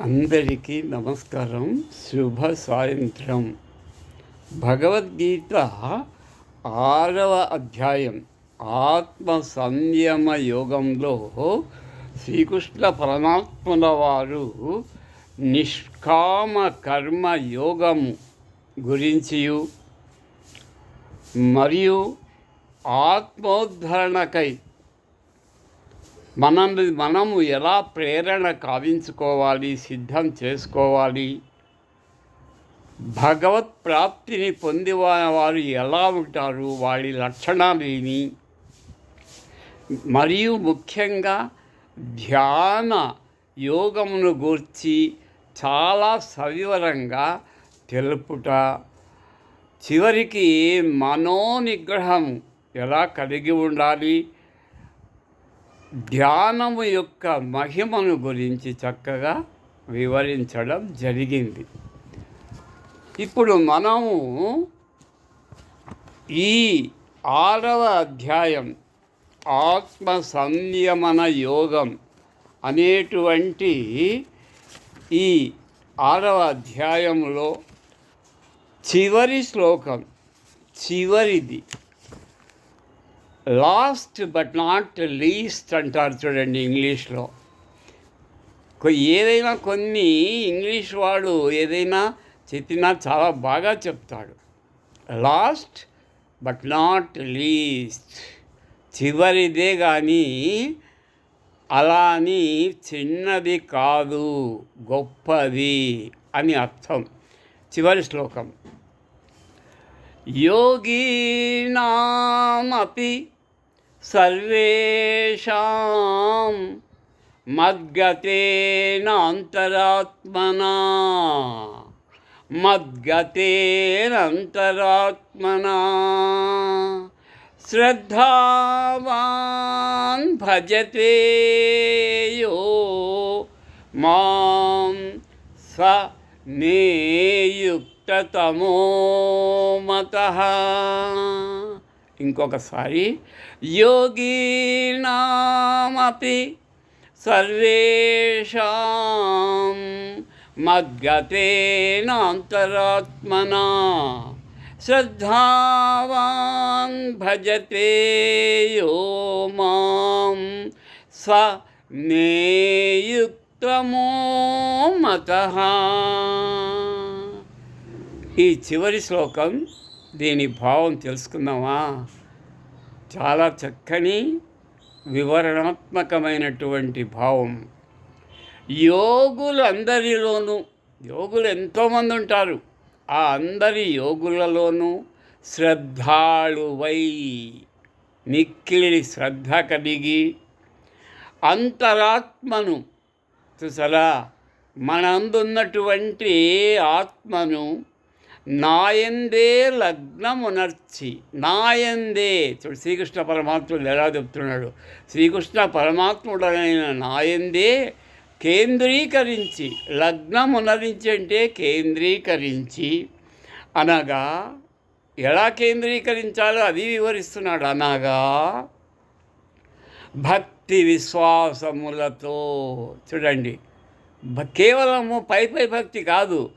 అందరికీ నమస్కారం. శుభ సాయంత్రం. భగవద్గీత ఆరవ అధ్యాయం. ఆత్మ సంయమ యోగంలో శ్రీకృష్ణ పరమాత్మల వారు నిష్కామ కర్మ యోగము గురించియు. మరియు ఆత్మోద్ధరణకై మనల్ని మనము ఎలా ప్రేరణ కావించుకోవాలి సిద్ధం చేసుకోవాలి భగవత్ ప్రాప్తిని పొంది వారు ఎలా ఉంటారు వారి లక్షణాలు ఏమి? మరియు ముఖ్యంగా ధ్యాన యోగమును గూర్చి చాలా సవివరంగా తెలుపుట చివరికి మనోనిగ్రహం ఎలా కలిగి ఉండాలి ధ్యానము యొక్క మహిమను గురించి చక్కగా వివరించడం జరిగింది. ఇప్పుడు మనము ఈ ఆరవ అధ్యాయం ఆత్మ సంయమన యోగం అనేటువంటి ఈ ఆరవ అధ్యాయంలో చివరి శ్లోకం చివరిది. లాస్ట్ బట్ నాట్ లీస్ట్ అంటారు చూడండి ఇంగ్లీష్లో. ఏదైనా కొన్ని ఇంగ్లీష్ వాడు ఏదైనా చెప్పినా చాలా బాగా చెప్తాడు. Last but not least. చివరిదే కానీ అలా అని చిన్నది కాదు గొప్పది అని అర్థం. చివరి శ్లోకం. योगीनामपि सर्वेषां मद्गतेनान्तरात्मना। मद्गतेरन्तरात्मना श्रद्धावान् भजते यो माँ स नेयुक्त మత ఇంకొకసారి యోగీనామపి సర్వేషాం మద్గతేనాంతరాత్మనా శ్రద్ధావాన్ భజతే యో మాం స నేయుక్త తమో మత ఈ చివరి శ్లోకం దీని భావం తెలుసుకుందామా? చాలా చక్కని వివరణాత్మకమైనటువంటి భావం. యోగులందరిలోనూ యోగులు ఎంతోమంది ఉంటారు ఆ అందరి యోగులలోనూ శ్రద్ధాళువై మిక్కిలి శ్రద్ధ కలిగి అంతరాత్మను చూసారా? మనందున్నటువంటి ఆత్మను నాయందే లగ్నమునర్చి నాయందే చూడు శ్రీకృష్ణ పరమాత్ముడు ఎలా చెప్తున్నాడు. శ్రీకృష్ణ పరమాత్ముడైన నాయందే కేంద్రీకరించి లగ్నమునరించి అంటే కేంద్రీకరించి అనగా ఎలా కేంద్రీకరించాలో అది వివరిస్తున్నాడు. అనగా భక్తి విశ్వాసములతో చూడండి కేవలము పై పై భక్తి కాదు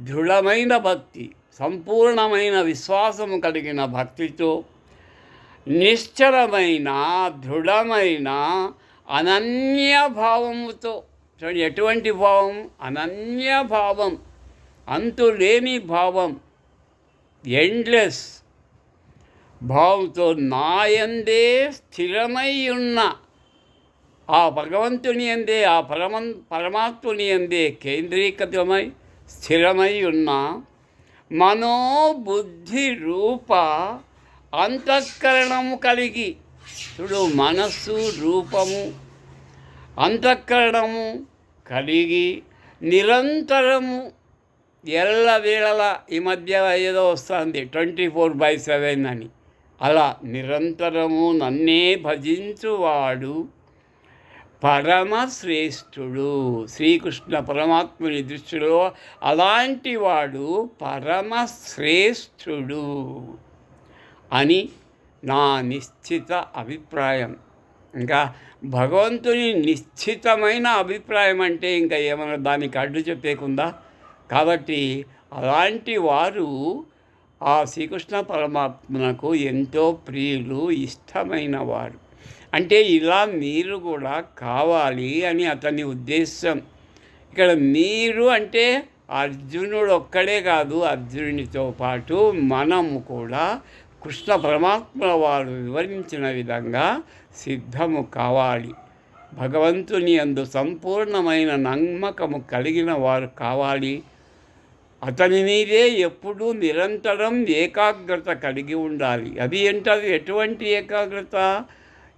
దృఢమైన భక్తి సంపూర్ణమైన విశ్వాసము కలిగిన భక్తితో నిశ్చలమైన దృఢమైన అనన్య భావముతో చూడండి ఎటువంటి భావం? అనన్య భావం అంతులేని భావం ఎండ్లెస్ భావంతో నాయందే స్థిరమై ఉన్న ఆ భగవంతుని ఎందే ఆ పరమం పరమాత్ముని అందే కేంద్రీకృతమై స్థిరమై ఉన్న మనోబుద్ధి రూప అంతఃకరణము కలిగి చూడు మనస్సు రూపము అంతఃకరణము కలిగి నిరంతరము ఎల్లవేళల ఈ మధ్య ఏదో వస్తుంది ట్వంటీ ఫోర్ బై సెవెన్ అని. అలా నిరంతరము నన్నే భజించువాడు. పరమశ్రేష్ఠుడు శ్రీకృష్ణ పరమాత్ముని దృష్టిలో అలాంటి వాడు పరమశ్రేష్ఠుడు అని నా నిశ్చిత అభిప్రాయం. ఇంకా భగవంతుని నిశ్చితమైన అభిప్రాయం అంటే ఇంకా ఏమైనా దానికి అడ్డు చెప్పేకుందా? కాబట్టి అలాంటి వారు ఆ శ్రీకృష్ణ పరమాత్మకు ఎంతో ప్రియులు ఇష్టమైన వారు. అంటే ఇలా మీరు కూడా కావాలి అని అతని ఉద్దేశం. ఇక్కడ మీరు అంటే అర్జునుడు ఒక్కడే కాదు అర్జునునితో పాటు మనము కూడా కృష్ణ పరమాత్మ వారు వివరించిన విధంగా సిద్ధము కావాలి. భగవంతుని అందు సంపూర్ణమైన నమ్మకము కలిగిన వారు కావాలి. అతని మీదే ఎప్పుడూ నిరంతరం ఏకాగ్రత కలిగి ఉండాలి. అది ఏంటది ఎటువంటి ఏకాగ్రత?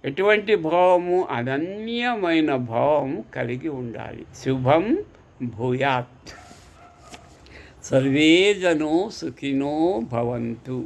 ఎటువంటి భావము అనన్యమైన భావము కలిగి ఉండాలి. శుభం భూయాత్. సర్వే జనో సుఖినో భవంతు.